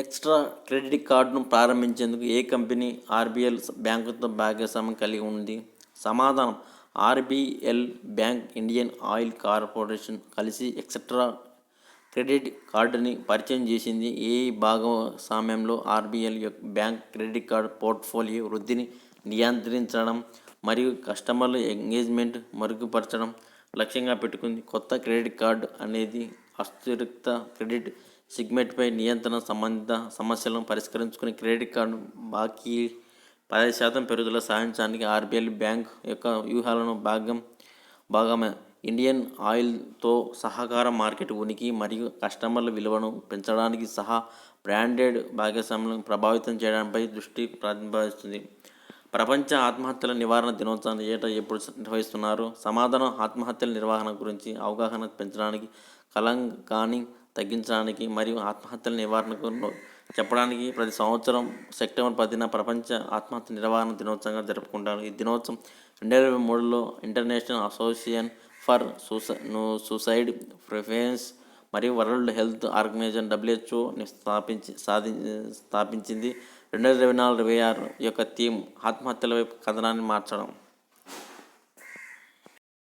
Extra credit కార్డును ప్రారంభించేందుకు ఏ company RBL బ్యాంకుతో భాగస్వామ్యం కలిగి ఉంది? సమాధానం RBL bank Indian oil corporation కలిసి ఎక్స్ట్రా క్రెడిట్ కార్డుని పరిచయం చేసింది. ఏ భాగస్వామ్యంలో ఆర్బీఎల్ యొక్క బ్యాంక్ క్రెడిట్ కార్డ్ పోర్ట్ఫోలియో వృద్ధిని నియంత్రించడం మరియు కస్టమర్ల ఎంగేజ్మెంట్ మెరుగుపరచడం లక్ష్యంగా పెట్టుకుంది. కొత్త క్రెడిట్ కార్డు అనేది అస్థిరత క్రెడిట్ సిగ్మెంట్పై నియంత్రణ సంబంధిత సమస్యలను పరిష్కరించుకుని క్రెడిట్ కార్డు బాకీ పదహైదు శాతం పెరుగుదల సాధించడానికి ఆర్బీఐ బ్యాంక్ యొక్క వ్యూహాలను భాగం భాగమే. ఇండియన్ ఆయిల్తో సహకార మార్కెట్ ఉనికి మరియు కస్టమర్ల విలువను పెంచడానికి సహా బ్రాండెడ్ భాగస్వామ్యం ప్రభావితం చేయడంపై దృష్టి ప్రతిపాదిస్తుంది ప్రపంచ ఆత్మహత్యల నివారణ దినోత్సవాన్ని ఏటా ఎప్పుడు నిర్వహిస్తున్నారు? సమాధానం ఆత్మహత్యల నిర్వహణ గురించి అవగాహన పెంచడానికి కలంకాన్ని తగ్గించడానికి మరియు ఆత్మహత్యల నివారణకు చెప్పడానికి ప్రతి సంవత్సరం సెప్టెంబర్ పదిన ప్రపంచ ఆత్మహత్య నివారణ దినోత్సవంగా జరుపుకుంటారు. ఈ దినోత్సవం రెండు వేల ఇరవై మూడులో international association for సూసై suicide preference మరియు వరల్డ్ హెల్త్ ఆర్గనైజేషన్ డబ్ల్యూహెచ్ఓ స్థాపించి సాధి స్థాపించింది. రెండు వేల ఇరవై నాలుగు ఇరవై ఆరు యొక్క థీమ్ ఆత్మహత్యల వైపు కథనాన్ని మార్చడం.